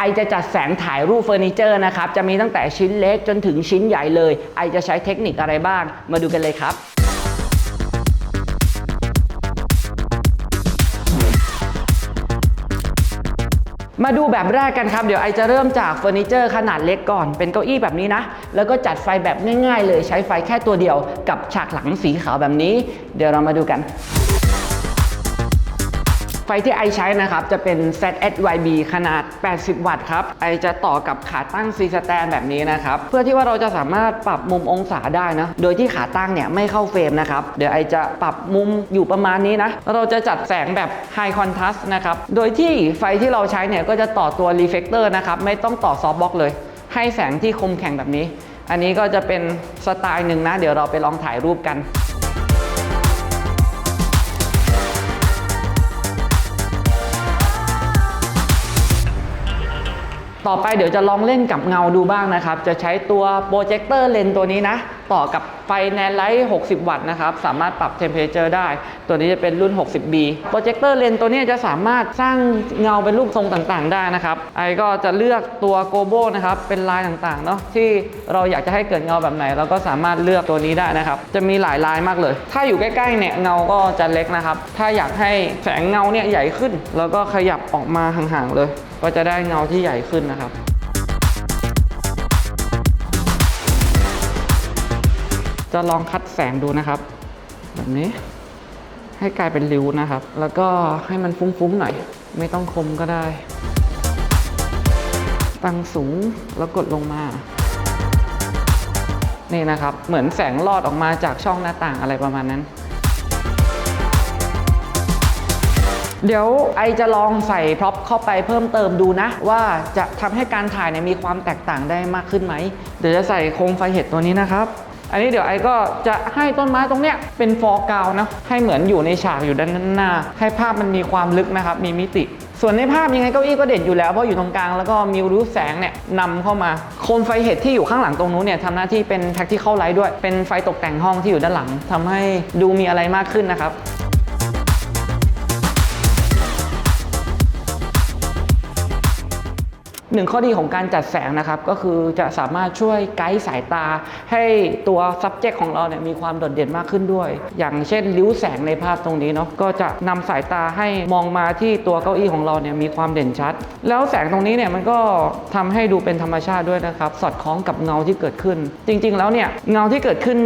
ไอจะจัดแสงถ่ายรูปเฟอร์นิเจอร์นะครับจะมีตั้งแต่ชิ้นเล็กจนถึงชิ้นใหญ่เลย ไอจะใช้เทคนิคอะไรบ้าง มาดูกันเลยครับมาดูแบบแรกกันครับ เดี๋ยวไอจะเริ่มจากเฟอร์นิเจอร์ขนาดเล็กก่อน เป็นเก้าอี้แบบนี้นะ แล้วก็จัดไฟแบบง่ายๆ เลยใช้ไฟแค่ตัวเดียวกับฉากหลังสีขาวแบบนี้ เดี๋ยวเรามาดูกัน ไฟที่ไอใช้นะครับ จะเป็น ZSYB ขนาด 80 วัตต์ครับ ไอจะต่อกับขาตั้ง C stand แบบนี้นะครับ เพื่อที่ว่าเราจะสามารถปรับมุมองศาได้นะ โดยที่ขาตั้งเนี่ยไม่เข้าเฟรมนะครับ เดี๋ยวไอจะปรับมุมอยู่ประมาณนี้นะ เราจะจัดแสงแบบ High Contrast นะครับ โดยที่ไฟที่เราใช้เนี่ยก็จะต่อตัว Reflector นะครับ ไม่ต้องต่อ Softbox เลย ให้แสงที่คมแข็งแบบนี้ อันนี้ก็จะเป็นสไตล์หนึ่งนะ เดี๋ยวเราไปลองถ่ายรูปกัน ต่อไปเดี๋ยวจะลองเล่นกับเงาดูบ้างนะครับ จะใช้ตัวโปรเจคเตอร์เลนตัวนี้นะ ต่อกับไฟแนนไลท์ 60 วัตต์นะครับ สามารถปรับเทมเพอเจอร์ได้ ตัวนี้จะเป็นรุ่น 60B โปรเจคเตอร์เลนตัวนี้จะสามารถสร้างเงาเป็นรูปทรงต่างๆ ได้นะครับ ไอก็จะเลือกตัวโกโบนะครับ เป็นลายต่างๆ เนาะที่เราอยากจะให้เกิดเงาแบบไหน เราก็สามารถเลือกตัวนี้ได้นะครับ จะมีหลายลายมากเลย ถ้าอยู่ใกล้ๆเนี่ยเงาก็จะเล็กนะครับ ถ้าอยากให้แสงเงาเนี่ยใหญ่ขึ้น แล้วก็ขยับออกมาห่างๆเลย ก็จะได้เงาที่ใหญ่ขึ้นนะครับ จะลองคัดแสงดูนะครับ แบบนี้ ให้กลายเป็นริ้วนะครับ แล้วก็ให้มันฟุ้งๆหน่อย ไม่ต้องคมก็ได้ ตั้งสูงแล้วกดลงมานี่นะครับ เหมือนแสงลอดออกมาจากช่องหน้าต่างอะไรประมาณนั้น เดี๋ยวไอจะลองใส่พร็อพเข้าไปเพิ่มเติมดูนะ ว่าจะทำให้การถ่ายเนี่ยมีความแตกต่างได้มากขึ้นไหม เดี๋ยวจะใส่โคมไฟเห็ดตัวนี้นะครับ อันนี้เดี๋ยวไอ้ก็จะให้ต้นไม้ตรงเนี้ยเป็นฟอร์กาวนะให้เหมือนอยู่ในฉากอยู่ด้านหน้า ให้ภาพมันมีความลึกนะครับ มีมิติ ส่วนในภาพยังไงเก้าอี้ก็เด่นอยู่แล้วเพราะอยู่ตรงกลางแล้วก็มีรูแสงเนี่ยนำเข้ามาโคมไฟเห็ดที่อยู่ข้างหลังตรงนู้นเนี่ยทำหน้าที่เป็นแท็กที่เข้าไลท์ด้วย เป็นไฟตกแต่งห้องที่อยู่ด้านหลังทำให้ดูมีอะไรมากขึ้นนะครับ หนึ่งข้อดีของการจัดแสงนะครับก็คือจะสามารถช่วยไกด์สายตา ให้ตัว subject ของเราเนี่ยมีความโดดเด่นมากขึ้นด้วย อย่างเช่นริ้วแสงในภาพตรงนี้เนาะก็จะนำสายตาให้มองมาที่ตัวเก้าอี้ของเราเนี่ยมีความเด่นชัด แล้วแสงตรงนี้เนี่ยมันก็ทำให้ดูเป็นธรรมชาติด้วยนะครับ สอดคล้องกับเงาที่เกิดขึ้น จริง ๆ แล้วเนี่ยเงาที่เกิดขึ้น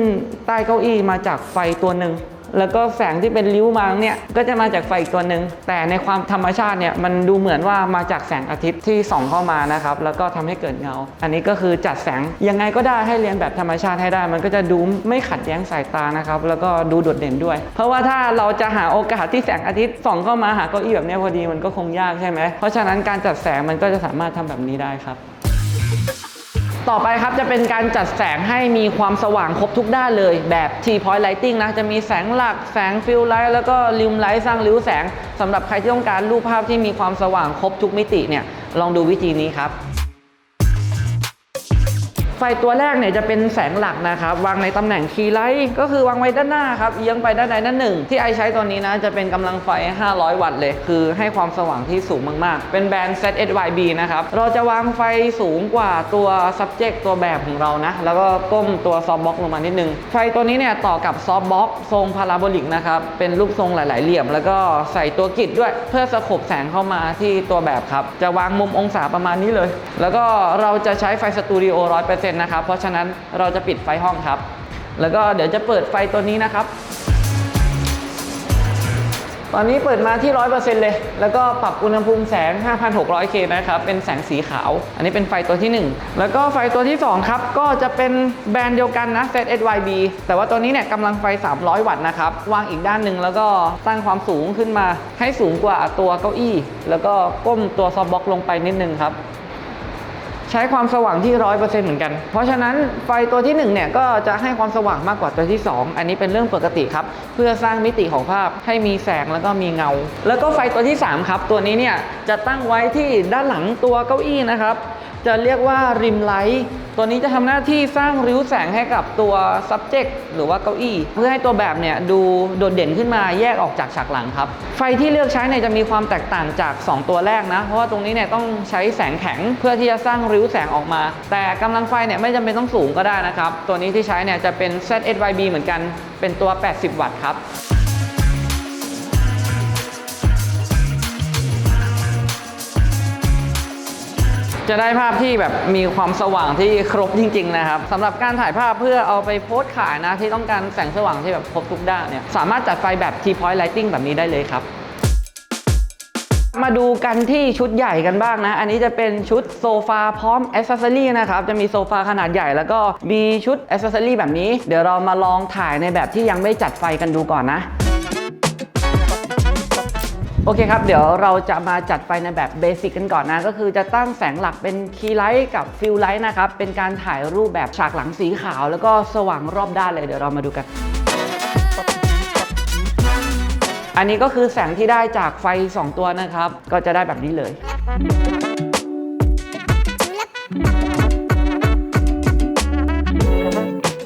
ใต้เก้าอี้มาจากไฟตัวหนึ่ง แล้วก็แสงที่เป็นริ้วมาเนี่ยก็จะมาจากไฟอีกตัวหนึ่งแต่ในความธรรมชาติเนี่ยมันดูเหมือนว่ามาจากแสงอาทิตย์ที่ส่องเข้ามานะครับแล้วก็ทำให้เกิดเงา อันนี้ก็คือจัดแสงยังไงก็ได้ให้เรียนแบบธรรมชาติให้ได้ มันก็จะดูไม่ขัดแย้งสายตานะครับแล้วก็ดูโดดเด่นด้วย เพราะว่าถ้าเราจะหาโอกาสที่แสงอาทิตย์ส่องเข้ามาหาเก้าอี้แบบนี้พอดีมันก็คงยากใช่ไหมเพราะฉะนั้นการจัดแสงมันก็จะสามารถทำแบบนี้ได้ครับ ต่อไปครับจะเป็นการจัดแสงให้มีความสว่างครบทุกด้านเลย แบบ T point lighting นะ จะมีแสงหลัก แสงฟิลไลท์แล้วก็ริมไลท์สร้างริ้วแสงสำหรับใครที่ต้องการรูปภาพที่มีความสว่างครบทุกมิติเนี่ยลองดูวิธีนี้ครับ ฟตัวแรกเนี่ยจะเป็นแสงหลักนะครับวางในตำแหน่งคีย์ไลท์ก็คือวางไว้ด้านหน้าครับเอียงไปด้านใดด้านหนึ่ง ที่ไอใช้ตัวนี้นะจะเป็นกำลังไฟ 500 วัตต์เลย คือให้ความสว่างที่สูงมาก ๆ เป็นแบรนด์ ZSYB นะครับเราจะวางไฟสูงกว่าตัว subject ตัวแบบของเรานะ แล้วก็ก้มตัวซอฟบ็อกลงมานิดนึงไฟตัวนี้เนี่ยต่อกับซอฟบ็อกทรงพาราโบลิกนะครับเป็นรูปทรงหลาย ๆ เหลี่ยม แล้วก็ใส่ตัวกิดด้วย เพื่อสะขบแสงเข้ามาที่ตัวแบบครับจะวางมุมองศาประมาณนี้เลย แล้วก็เราจะใช้ไฟสตูดิโอ100%นะครับ เพราะฉะนั้นเราจะปิดไฟห้องครับ แล้วก็เดี๋ยวจะเปิดไฟตัวนี้นะครับ ตอนนี้เปิดมาที่ 100%เลย แล้วก็ปรับอุณหภูมิแสง 5,600K นะครับ เป็นแสงสีขาว อันนี้เป็นไฟตัวที่ 1 แล้วก็ไฟตัวที่ 2 ครับ ก็จะเป็นแบรนด์เดียวกันนะ ZSYB แต่ว่าตัวนี้เนี่ยกำลังไฟ 300 วัตต์นะครับ วางอีกด้านหนึ่งแล้วก็ตั้งความสูงขึ้นมาให้สูงกว่าตัวเก้าอี้ แล้วก็ก้มตัวซอฟบ็อกลงไปนิดนึงครับ ใช้ความสว่างที่ร้อยเปอร์เซ็นต์เหมือนกัน เพราะฉะนั้นไฟตัวที่1เนี่ยก็จะให้ความสว่างมากกว่าตัวที่ 2 อันนี้เป็นเรื่องปกติครับ เพื่อสร้างมิติของภาพให้มีแสงแล้วก็มีเงา แล้วก็ไฟตัวที่ 3 ครับ ตัวนี้เนี่ยจะตั้งไว้ที่ด้านหลังตัวเก้าอี้นะครับ จะเรียกว่าริมไลท์ ตัวนี้จะทำหน้าที่สร้างริ้วแสงให้กับตัว subject หรือว่าเก้าอี้ เพื่อให้ตัวแบบเนี่ยดูโดดเด่นขึ้นมาแยกออกจากฉากหลังครับ ไฟที่เลือกใช้เนี่ยจะมีความแตกต่างจาก 2 ตัวแรกนะ เพราะว่าตรงนี้เนี่ยต้องใช้แสงแข็งเพื่อที่จะสร้างริ้วแสงออกมา แต่กำลังไฟเนี่ยไม่จำเป็นต้องสูงก็ได้นะครับ ตัวนี้ที่ใช้เนี่ยจะเป็น ZSYB เหมือนกันเป็นตัว 80 วัตต์ครับ จะได้ภาพที่แบบมีความสว่างที่ครบจริง ๆ นะครับสำหรับการถ่ายภาพเพื่อเอาไปโพสต์ขายนะที่ต้องการแสงสว่างที่แบบครบทุกด้านเนี่ยสามารถจัดไฟแบบ T-point lighting แบบนี้ได้เลยครับมาดูกันที่ชุดใหญ่กันบ้างนะ อันนี้จะเป็นชุดโซฟาพร้อมอ c เซสซอรี่นะครับ จะมีโซฟาขนาดใหญ่แล้วก็มีชุดอ c เซสซอรี่แบบนี้ เดี๋ยวเรามาลองถ่ายในแบบที่ยังไม่จัดไฟกันดูก่อนนะ โอเคครับ เดี๋ยวเราจะมาจัดไฟในแบบเบสิกกันก่อนนะ ก็คือจะตั้งแสงหลักเป็นคีย์ไลท์กับฟิลไลท์นะครับ เป็นการถ่ายรูปแบบฉากหลังสีขาว แล้วก็สว่างรอบด้านเลยเดี๋ยวเรามาดูกัน อันนี้ก็คือแสงที่ได้จากไฟ 2 ตัวนะครับ ก็จะได้แบบนี้เลย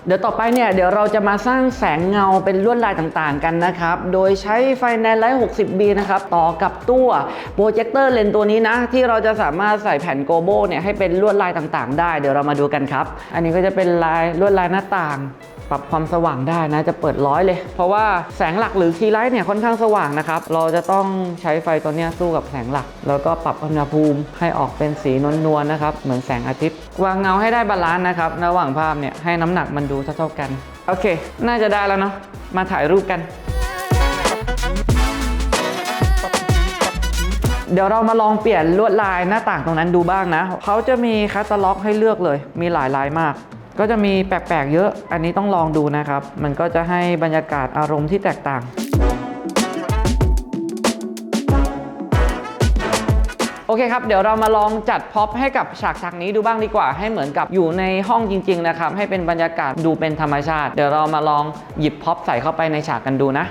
เดี๋ยวต่อไปเนี่ยเดี๋ยวเราจะมาสร้างแสงเงาเป็นลวดลายต่างๆกันนะครับ โดยใช้ไฟแนนไลท์ 60B นะครับ ต่อกับตัวโปรเจคเตอร์เลนตัวนี้นะ ที่เราจะสามารถใส่แผ่นโกโบเนี่ยให้เป็นลวดลายต่างๆ ได้ เดี๋ยวเรามาดูกันครับ อันนี้ก็จะเป็นลายลวดลายหน้าต่างปรับความสว่างได้นะจะเปิดร้อยเลย เพราะว่าแสงหลักหรือคีย์ไลท์เนี่ยค่อนข้างสว่างนะครับ เราจะต้องใช้ไฟตัวนี้สู้กับแสงหลัก แล้วก็ปรับอุณหภูมิให้ออกเป็นสีนวลๆนะครับ เหมือนแสงอาทิตย์ วางเงาให้ได้บาลานซ์นะครับระหว่างภาพเนี่ยให้น้ำหนักมันดูเท่าๆกัน โอเค น่าจะได้แล้วเนาะมาถ่ายรูปกัน เดี๋ยวเรามาลองเปลี่ยนลวดลายหน้าต่างตรงนั้นดูบ้างนะ เขาจะมีแคตตาล็อกให้เลือกเลย มีหลายลายมาก ก็จะมีแปลกๆเยอะ อันนี้ต้องลองดูนะครับ มันก็จะให้บรรยากาศอารมณ์ที่แตกต่าง เคครับ เดี๋ยวเรามาลองจัดพ็อปให้กับฉากฉากนี้ดูบ้างดีกว่าให้เหมือนกับอยู่ในห้องจริง ๆ นะครับ ให้เป็นบรรยากาศดูเป็นธรรมชาติ เดี๋ยวเรามาลองหยิบพ็อปใส่เข้าไปในฉากกันดูนะ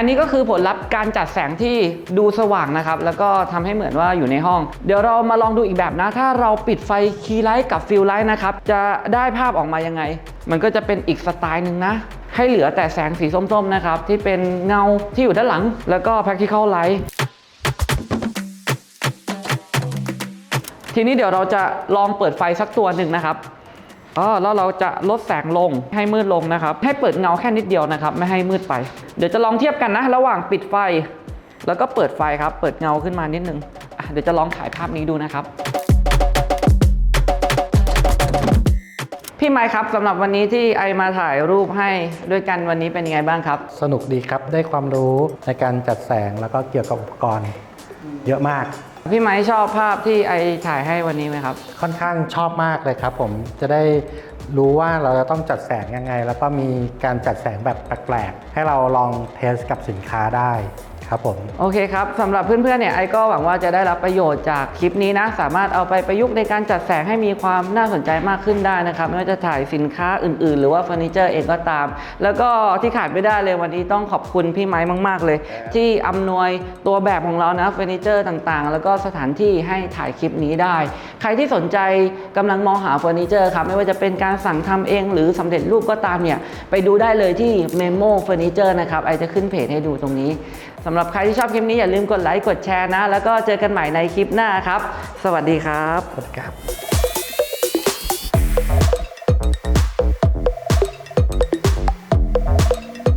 อันนี้ก็คือผลลัพธ์การจัดแสงที่ดูสว่างนะครับ แล้วก็ทำให้เหมือนว่าอยู่ในห้อง เดี๋ยวเรามาลองดูอีกแบบนะ ถ้าเราปิดไฟคีย์ไลท์กับฟิลไลท์นะครับ จะได้ภาพออกมายังไง มันก็จะเป็นอีกสไตล์หนึ่งนะ ให้เหลือแต่แสงสีส้มๆนะครับ ที่เป็นเงาที่อยู่ด้านหลัง แล้วก็ practical light ทีนี้เดี๋ยวเราจะลองเปิดไฟสักตัวหนึ่งนะครับ อ๋อแล้วเราจะลดแสงลงให้มืดลงนะครับ ให้เปิดเงาแค่นิดเดียวนะครับ ไม่ให้มืดไป เดี๋ยวจะลองเทียบกันนะ ระหว่างปิดไฟ แล้วก็เปิดไฟครับ เปิดเงาขึ้นมานิดนึงเดี๋ยวจะลองถ่ายภาพนี้ดูนะครับพี่ไมค์ครับสำหรับวันนี้ที่ไอมาถ่ายรูปให้ด้วยกันวันนี้เป็นยังไงบ้างครับ สนุกดีครับได้ความรู้ในการจัดแสงแล้วก็เกี่ยวกับอุปกรณ์ เยอะมาก พี่ไม้ชอบภาพที่ไอถ่ายให้วันนี้ไหมครับ ค่อนข้างชอบมากเลยครับ ผมจะได้รู้ว่าเราจะต้องจัดแสงยังไง แล้วก็มีการจัดแสงแบบแปลกๆให้เราลองเทสกับสินค้าได้ ครับผมโอเคครับสำหรับเพื่อนๆเนี่ยไอก็หวังว่าจะได้รับประโยชน์จากคลิปนี้นะ สามารถเอาไปประยุกต์ในการจัดแสงให้มีความน่าสนใจมากขึ้นได้นะครับไม่ว่าจะถ่ายสินค้าอื่นๆ หรือว่าเฟอร์นิเจอร์เองก็ตาม แล้วก็ที่ขาดไม่ได้เลยวันนี้ต้องขอบคุณพี่ไม้มาก ๆ เลย ที่อำนวยตัวแบบของเรานะเฟอร์นิเจอร์ต่างๆ แล้วก็สถานที่ให้ถ่ายคลิปนี้ได้ ใครที่สนใจกำลังมองหาเฟอร์นิเจอร์ครับไม่ว่าจะเป็นการสั่งทำเองหรือสำเร็จรูปก็ตามเนี่ยไปดูได้เลยที่ Memo Furniture นะครับไอจะขึ้นเพจให้ดูตรงนี้ สำหรับใครที่ชอบคลิปนี้อย่าลืมกดไลค์กดแชร์นะ แล้วก็เจอกันใหม่ในคลิปหน้าครับ สวัสดีครับสวัสดีครับ